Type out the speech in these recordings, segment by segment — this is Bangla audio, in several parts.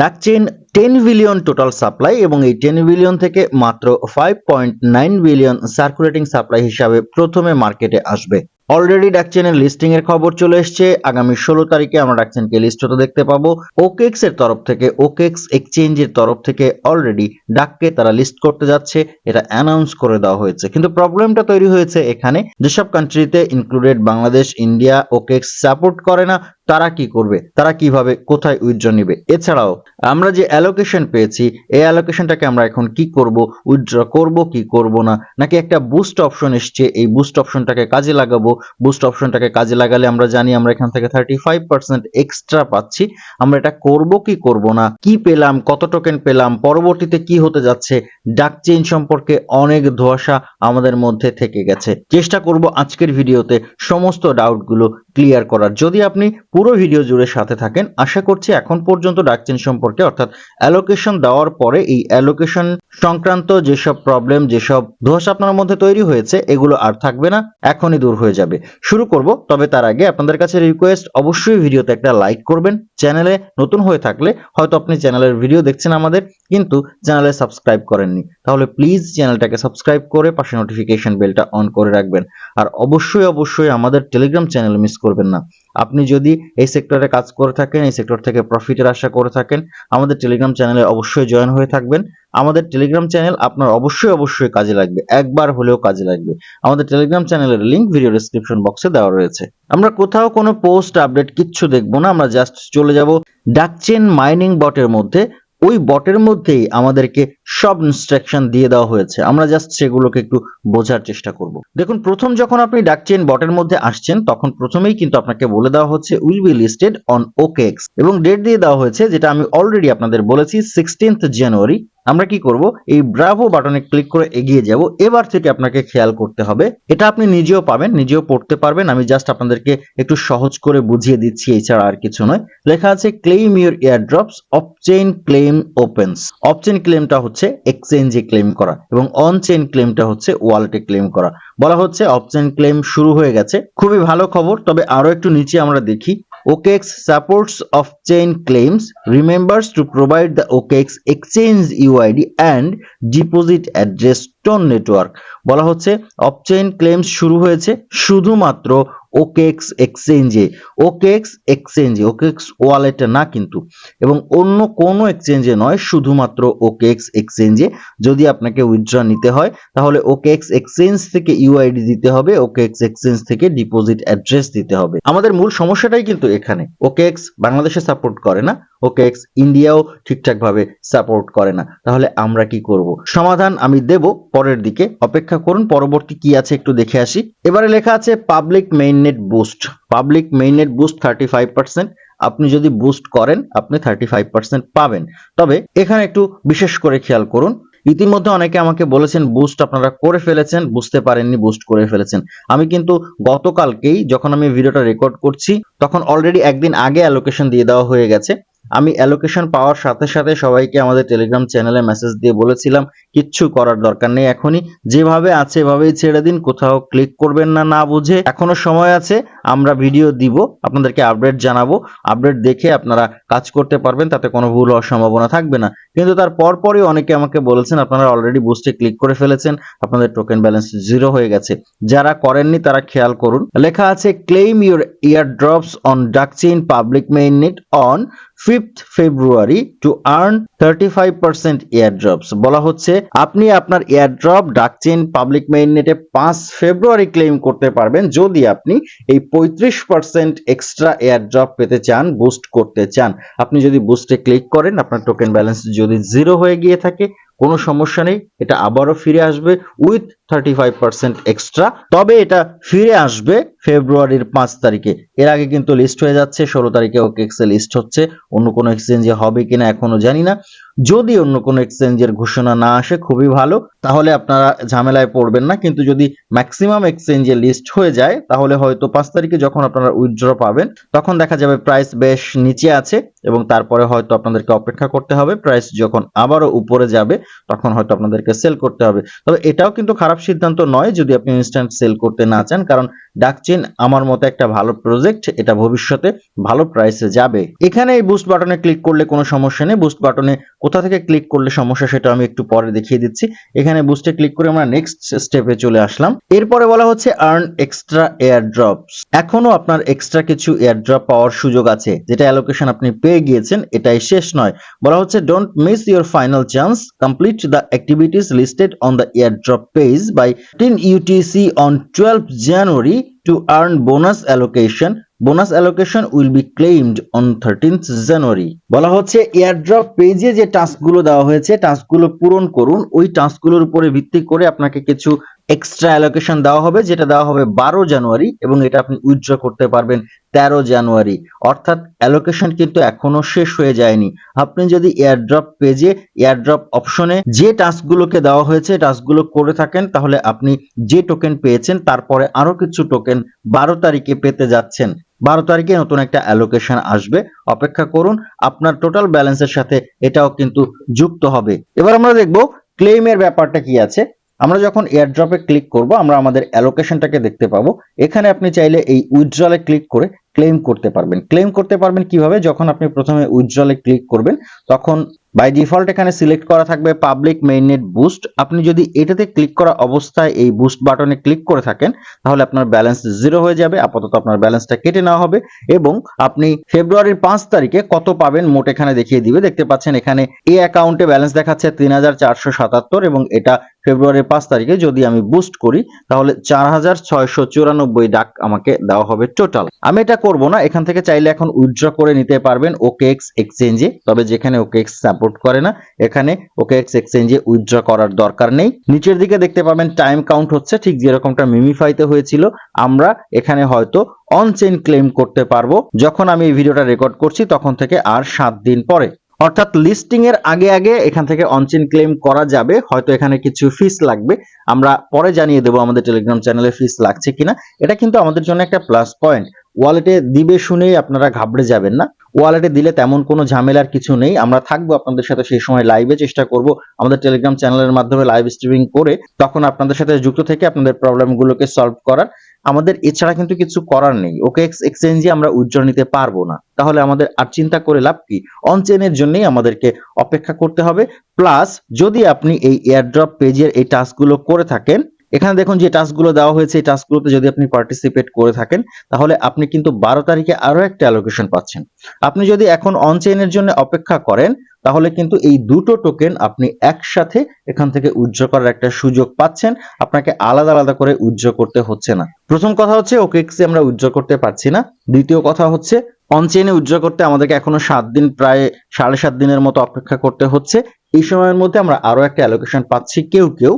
DuckChain ten billion total supply এবং এই টেন বিলিয়ন থেকে মাত্র five point nine billion circulating supply হিসাবে প্রথমে মার্কেটে আসবে। অলরেডি ডাকচেনের লিস্টিং এর খবর চলে এসেছে। আগামী ষোলো তারিখে আমরা ডাকচেনকে লিস্ট হতে দেখতে পাবো। ওকেক্স এর তরফ থেকে ওকেক্স এক্সচেঞ্জের তরফ থেকে অলরেডি ডাককে তারা লিস্ট করতে যাচ্ছে। এটা অ্যানাউন্স করে দেওয়া হয়েছে। কিন্তু প্রবলেমটা তৈরি হয়েছে এখানে। যেসব কান্ট্রিতে included Bangladesh India OKX support করে না তারা কি করবে? তারা কীভাবে কোথায় উইথড্র নিবে? এছাড়াও, আমরা যে অ্যালোকেশন পেয়েছি, এই অ্যালোকেশনটাকে আমরা এখন কি করব? উইথড্র করব কি করব না? নাকি একটা বুস্ট অপশন এসছে, এই বুস্ট অপশনটাকে কাজে লাগাবো? বুস্ট অপশনটাকে কাজে লাগালে আমরা জানি আমরা এখান থেকে থার্টি ফাইভ পার্সেন্ট এক্সট্রা পাচ্ছি। আমরা এটা করব কি করব না? কি পেলাম? কত টোকেন পেলাম? পরবর্তীতে কি হতে যাচ্ছে? ডাক চেইন সম্পর্কে অনেক ধোয়াশা আমাদের মধ্যে থেকে গেছে। চেষ্টা করব আজকের ভিডিওতে সমস্ত ডাউটগুলো ক্লিয়ার করার। যদি আপনি পুরো ভিডিও জুড়ে সাথে থাকেন, আশা করছি এখন পর্যন্ত ডাকচেন সম্পর্কে, অর্থাৎ অ্যালোকেশন দেওয়ার পরে এই অ্যালোকেশন সংক্রান্ত যেসব প্রবলেম যেসব ধোঁয়াশা আপনার মধ্যে তৈরি হয়েছে, এগুলো আর থাকবে না, এখনই দূর হয়ে যাবে। শুরু করব, তবে তার আগে আপনাদের কাছে রিকোয়েস্ট অবশ্যই ভিডিওতে একটা লাইক করবেন। চ্যানেলে নতুন হয়ে থাকলে, হয়তো আপনি চ্যানেলের ভিডিও দেখছেন আমাদের, কিন্তু চ্যানেলে সাবস্ক্রাইব করেননি। তাহলে প্লিজ চ্যানেলটাকে সাবস্ক্রাইব করে পাশে নোটিফিকেশন বেলটা অন করে রাখবেন। আর অবশ্যই অবশ্যই আমাদের টেলিগ্রাম চ্যানেল মিস করবেন না। আপনি যদি এই সেক্টরে কাজ করে থাকেন, এই সেক্টর থেকে প্রফিটের আশা করে থাকেন, আমাদের টেলিগ্রাম চ্যানেলে অবশ্যই জয়েন হয়ে থাকবেন। আমাদের টেলিগ্রাম চ্যানেল আপনার অবশ্যই অবশ্যই কাজে লাগবে। একবার হলেও কাজে লাগবে। আমাদের টেলিগ্রাম চ্যানেলের লিংক ভিডিও ডেসক্রিপশন বক্সে দেওয়া রয়েছে। আমরা কোথাও কোনো পোস্ট আপডেট কিচ্ছু দেখব না, আমরা জাস্ট চলে যাব ডাকচেন মাইনিং বটের মধ্যে। ওই বটের মধ্যেই আমাদেরকে সব ইনস্ট্রাকশন দিয়ে দেওয়া হয়েছে। আমরা জাস্ট সেগুলোকে একটু বোঝার চেষ্টা করব। দেখুন, প্রথম যখন আপনি ডাকচেন বটের মধ্যে আসছেন, তখন প্রথমেই কিন্তু আপনাকে বলে দেওয়া হচ্ছে will be listed on OKX এবং ডেট দিয়ে দেওয়া হয়েছে, যেটা আমি অলরেডি আপনাদের বলেছি সিক্সটিন্থ জানুয়ারি আমরা কি করব? এই ব্রাভো বাটনে ক্লিক করে এগিয়ে যাব। এবার থেকে আপনাকে খেয়াল করতে হবে, এটা আপনি নিজেও পাবেন, নিজেও পড়তে পারবেন। আমি জাস্ট আপনাদেরকে একটু সহজ করে বুঝিয়ে দিচ্ছি এছাড়া আর কিছু নয়। লেখা আছে claim your airdrops off chain claim opens off chain ক্লেমটা হচ্ছে এক্সচেঞ্জে ক্লেম করা এবং অন চেইন ক্লেমটা হচ্ছে ওয়ালেটে ক্লেম করা। বলা হচ্ছে অফ চেইন ক্লেম শুরু হয়ে গেছে। খুবই ভালো খবর, তবে আরও একটু নিচে আমরা দেখি। OKX supports off-chain claims, remembers to provide the OKX exchange UID and deposit address TON network বলা হচ্ছে অফচেইন ক্লেমস শুরু হয়েছে শুধুমাত্র ওকেএক্স এক্সচেঞ্জে ওকেএক্স এক্সচেঞ্জে ওকেএক্স ওয়ালেটে না কিন্তু। এবং অন্য কোনো এক্সচেঞ্জে নয়, শুধুমাত্র ওকেএক্স এক্সচেঞ্জে যদি আপনাকে উইথড্র নিতে হয়, তাহলে ওকেএক্স এক্সচেঞ্জ থেকে ইউআইডি দিতে হবে ওকেক্স এক্সচেঞ্জ থেকে ডিপোজিট অ্যাড্রেস দিতে হবে। আমাদের মূল সমস্যাটাই কিন্তু এখানে। ওকেএক্স বাংলাদেশে সাপোর্ট করে না ওকেএক্স ইন্ডিয়াও ঠিকঠাক ভাবে সাপোর্ট করে না। তাহলে আমরা কি করব? সমাধান আমি দেব পরের দিকে। অপেক্ষা করুন, পরবর্তী কি আছে একটু দেখে আসি। এবারে লেখা আছে public mainnet boost public mainnet boost thirty five percent আপনি যদি বুস্ট করেন, আপনি থার্টি ফাইভ পার্সেন্ট পাবেন। তবে এখানে একটু বিশেষ করে খেয়াল করুন। ইতিমধ্যে অনেকে আমাকে বলেছেন বুস্ট আপনারা করে ফেলেছেন। বুঝতে পারেননি বুস্ট করে ফেলেছেন। আমি কিন্তু গতকালকেই যখন আমি ভিডিওটা রেকর্ড করছি, তখন অলরেডি একদিন আগে অ্যালোকেশন দিয়ে দেওয়া হয়ে গেছে। আমি অ্যালোকেশন পাওয়ার সাথে সাথে সবাইকে আমাদের টেলিগ্রাম চ্যানেলে মেসেজ দিয়ে বলেছিলাম, কিচ্ছু করার দরকার নেই এখনই। যেভাবে আছে এভাবেই ছেড়ে দিন, কোথাও ক্লিক করবেন না না বুঝে। এখনও সময় আছে, আমরা ভিডিও দিব, আপনাদেরকে আপডেট জানাব। আপডেট দেখে আপনারা কাজ করতে পারবেন, তাতে কোনো ভুল হওয়ার সম্ভাবনা থাকবে না। কিন্তু তার পরপরই অনেকে আমাকে বলেছেন, আপনারা অলরেডি বুস্টে ক্লিক করে ফেলেছেন, আপনাদের টোকেন ব্যালেন্স জিরো হয়ে গেছে। যারা করেননি, তারা খেয়াল করুন। লেখা আছে claim your airdrops on DuckChain public mainnet on fifth February to earn thirty five percent airdrops বলা হচ্ছে, আপনি আপনার এয়ারড্রপ ডাকচেন পাবলিক মেইননেটে পাঁচ ফেব্রুয়ারি ক্লেম করতে পারবেন, যদি আপনি এই পঁয়ত্রিশ পার্সেন্ট এক্সট্রা এয়ারড্রপ পেতে চান বুস্ট করতে চান। আপনি যদি বুস্টে ক্লিক করেন, আপনার টোকেন ব্যালেন্স যদি জিরো হয়ে গিয়ে থাকে, কোনো সমস্যা নেই, এটা আবারও ফিরে আসবে। With thirty five percent extra তবে এটা ফিরে আসবে ফেব্রুয়ারির পাঁচ তারিখে। এর আগে কিন্তু লিস্ট হয়ে যাচ্ছে, ষোলো তারিখে ওকে লিস্ট হচ্ছে। অন্য কোনো এক্সচেঞ্জে হবে কিনা এখনও জানি না। যদি অন্য কোনো এক্সচেঞ্জের ঘোষণা না আসে, খুবই ভালো। তাহলে আপনারা ঝামেলায় পড়বেন না। কিন্তু যদি ম্যাক্সিমাম এক্সচেঞ্জে লিস্ট হয়ে যায়, তাহলে হয়তো পাঁচ তারিখে যখন আপনারা উইথড্র পাবেন, তখন দেখা যাবে প্রাইস বেশ নিচে আছে এবং তারপরে হয়তো আপনাদেরকে অপেক্ষা করতে হবে। প্রাইস যখন আবারও উপরে যাবে, তখন হয়তো আপনাদেরকে সেল করতে হবে। তবে এটাও কিন্তু খারাপ সিদ্ধান্ত নয় যদি আপনি ইনস্ট্যান্ট সেল করতে না চান, কারণ ডাকচেন আমার মতে একটা ভালো প্রজেক্ট এটা ভবিষ্যতে ভালো প্রাইসে যাবে। এখানে এই বুস্ট বাটনে ক্লিক করলে কোনো সমস্যা নেই। বুস্ট বাটনে কোথা থেকে ক্লিক করলে সমস্যা সেটা আমি একটু পরে দেখিয়ে দিচ্ছি। এখানে বুস্টে ক্লিক করে আমরা নেক্সট স্টেপে চলে আসলাম। এরপরে বলা হচ্ছে আর্ন এক্সট্রা এয়ার ড্রপস এখনও আপনার এক্সট্রা কিছু এয়ার ড্রপ পাওয়ার সুযোগ আছে। যেটা অ্যালোকেশন আপনি পেয়ে গিয়েছেন, এটাই শেষ নয়। বলা হচ্ছে don't miss your final chance complete the activities listed on the airdrop page by ten UTC on twelve January to earn bonus allocation. Bonus allocation will be claimed on 13th January বলা হচ্ছে এয়ারড্রপ পেজে যে টাস্কগুলো দেওয়া হয়েছে, টাস্কগুলো পূরণ করুন। ওই টাস্কগুলোর উপরে ভিত্তি করে আপনাকে কিছু এক্সট্রা অ্যালোকেশন দেওয়া হবে, যেটা দেওয়া হবে বারো জানুয়ারি এবং এটা আপনি উইথড্র করতে পারবেন তেরো জানুয়ারি। অর্থাৎ অ্যালোকেশন কিন্তু এখনও শেষ হয়ে যায়নি। আপনি যদি এয়ারড্রপ পেজে এয়ারড্রপ অপশনে যে টাস্কগুলোকে দেওয়া হয়েছে টাস্কগুলো করে থাকেন, তাহলে আপনি যে টোকেন পেয়েছেন, তারপরে আরও কিছু টোকেন বারো তারিখে পেতে যাচ্ছেন। বারো তারিখে নতুন একটা অ্যালোকেশন আসবে। অপেক্ষা করুন, আপনার টোটাল ব্যালেন্সের সাথে এটাও কিন্তু যুক্ত হবে। এবার আমরা দেখব ক্লেইমের ব্যাপারটা কি আছে। আমরা যখন এয়ারড্রপে ক্লিক করব, আমরা আমাদের অ্যালোকেশনটাকে দেখতে পাবো। এখানে আপনি চাইলে এই উইথড্রলে ক্লিক করে ক্লেম করতে পারবেন। ক্লেম করতে পারবেন কীভাবে? যখন আপনি প্রথমে উইথড্রলে ক্লিক করবেন, তখন বাই ডিফল্ট এখানে সিলেক্ট করা থাকবে পাবলিক মেইননেট বুস্ট আপনি যদি এটাতে ক্লিক করা অবস্থায় এই বুস্ট বাটনে ক্লিক করে থাকেন, তাহলে আপনার ব্যালেন্স জিরো হয়ে যাবে। আপাতত আপনার ব্যালেন্সটা কেটে নেওয়া হবে এবং আপনি ফেব্রুয়ারির পাঁচ তারিখে কত পাবেন মোট এখানে দেখিয়ে দিবে। দেখতে পাচ্ছেন এখানে এই অ্যাকাউন্টে ব্যালেন্স দেখাচ্ছে তিন হাজার চারশো সাতাত্তর এবং এটা ফেব্রুয়ারির পাঁচ তারিখে যদি আমি বুস্ট করি, তাহলে চার হাজার ছয়শো চুরানব্বই ডাক আমাকে দেওয়া হবে টোটাল আমি এটা করব না, এখান থেকে চাইলে এখন উইথড্র করে নিতে পারবেন ওকে এক্স এক্সচেঞ্জে তবে যেখানে ওকে এক্স সাপোর্ট করে না, এখানে ওকে এক্স এক্সচেঞ্জে উইথড্র করার দরকার নেই। নিচের দিকে দেখতে পাবেন টাইম কাউন্ট হচ্ছে, ঠিক যেরকমটা মিমিফাইতে হয়েছিল, আমরা এখানে হয়তো অন চেইন ক্লেম করতে পারব। যখন আমি এই ভিডিওটা রেকর্ড করছি, তখন থেকে আর সাত দিন পরে। অর্থাৎ লিস্টিং এর আগে আগে এখান থেকে অনচেন ক্লেম করা যাবে, হয়তো এখানে কিছু ফিস লাগবে। আমরা পরে জানিয়ে দেবো আমাদের টেলিগ্রাম চ্যানেলে ফিস লাগছে কিনা। এটা কিন্তু আমাদের জন্য একটা প্লাস পয়েন্ট ওয়ালেটে দিবে শুনেই আপনারা ঘাবড়ে যাবেন না। ওয়ালেটে দিলে তেমন কোনো ঝামেলার কিছু নেই। আমরা থাকব আপনাদের সাথে সেই সময় লাইভে চেষ্টা করব আমাদের টেলিগ্রাম চ্যানেলের মাধ্যমে লাইভ স্ট্রিমিং করে তখন আপনাদের সাথে যুক্ত থেকে আপনাদের প্রবলেমগুলোকে সলভ করার। আমাদের এছাড়া কিন্তু কিছু করার নেই। ওকে এক্স এক্সচেঞ্জে আমরা উজ্জ্বল নিতে পারব না। তাহলে আমাদের আর চিন্তা করে লাভ কি? অনচেনের জন্যই আমাদেরকে অপেক্ষা করতে হবে। প্লাস যদি আপনি এই এয়ারড্রপ পেজের এই টাস্কগুলো করে থাকেন, এখানে দেখুন যে টাস্কগুলো দেওয়া হয়েছে, এই টাস্কগুলোতে যদি আপনি পার্টিসিপেট করে থাকেন, তাহলে আপনি কিন্তু বারো তারিখে আরও একটা অ্যালোকেশন পাচ্ছেন। আপনি যদি এখন অনচেনের জন্য অপেক্ষা করেন, তাহলে কিন্তু এই দুটো টোকেন আপনি একসাথে এখান থেকে উজ্জ্ব করার একটা সুযোগ পাচ্ছেন। আপনাকে আলাদা আলাদা করে উজ্জ্ব করতে হচ্ছে না। প্রথম কথা হচ্ছে, ওকে আমরা উজ্জ্ব করতে পারছি না? দ্বিতীয় কথা হচ্ছে অনচেনে উজ্জ্ব করতে আমাদেরকে এখনও সাত দিন প্রায় সাড়ে সাত দিনের মতো অপেক্ষা করতে হচ্ছে। এই সময়ের মধ্যে আমরা আরও একটা অ্যালোকেশন পাচ্ছি কেউ কেউ।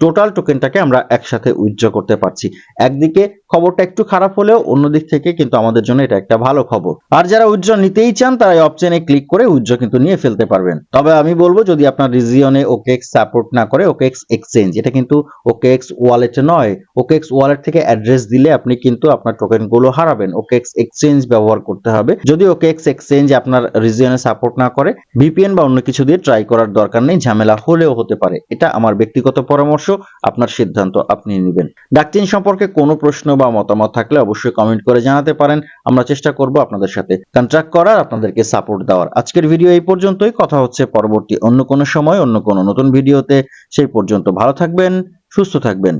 টোটাল টোকেনটাকে আমরা একসাথে উইথড্র করতে পারছি। একদিকে খবরটা একটু খারাপ হলেও অন্যদিক থেকে কিন্তু আমাদের জন্য এটা একটা ভালো খবর। আর যারা উইথড্র নিতেই চান, তারা এই অপশনে ক্লিক করে উইথড্র কিন্তু নিয়ে ফেলতে পারবেন। তবে আমি বলব, যদি আপনার রিজিয়নে ওকেএক্স সাপোর্ট না করে ওকেএক্স এক্সচেঞ্জ এটা কিন্তু ওকেএক্স ওয়ালেট নয়। ওকেএক্স ওয়ালেট থেকে অ্যাড্রেস দিলে আপনি কিন্তু আপনার টোকেনগুলো হারাবেন। ওকেএক্স এক্সচেঞ্জ ব্যবহার করতে হবে। যদি ওকেএক্স এক্সচেঞ্জ আপনার রিজিয়নে সাপোর্ট না করে ভিপিএন বা অন্য কিছু দিয়ে ট্রাই করার দরকার নেই, ঝামেলা হলেও হতে পারে। এটা আমার ব্যক্তিগত পরামর্শ। আপনার সিদ্ধান্ত আপনি নেবেন। ডাকচিন সম্পর্কে কোনো প্রশ্ন বা মতামত থাকলে অবশ্যই কমেন্ট করে জানাতে পারেন। আমরা চেষ্টা করব আপনাদের সাথে কন্ট্রাক্ট করার, আপনাদেরকে সাপোর্ট দেওয়ার। আজকের ভিডিও এই পর্যন্তই। কথা হচ্ছে পরবর্তী অন্য কোনো সময়, অন্য কোনো নতুন ভিডিওতে সেই পর্যন্ত ভালো থাকবেন, সুস্থ থাকবেন।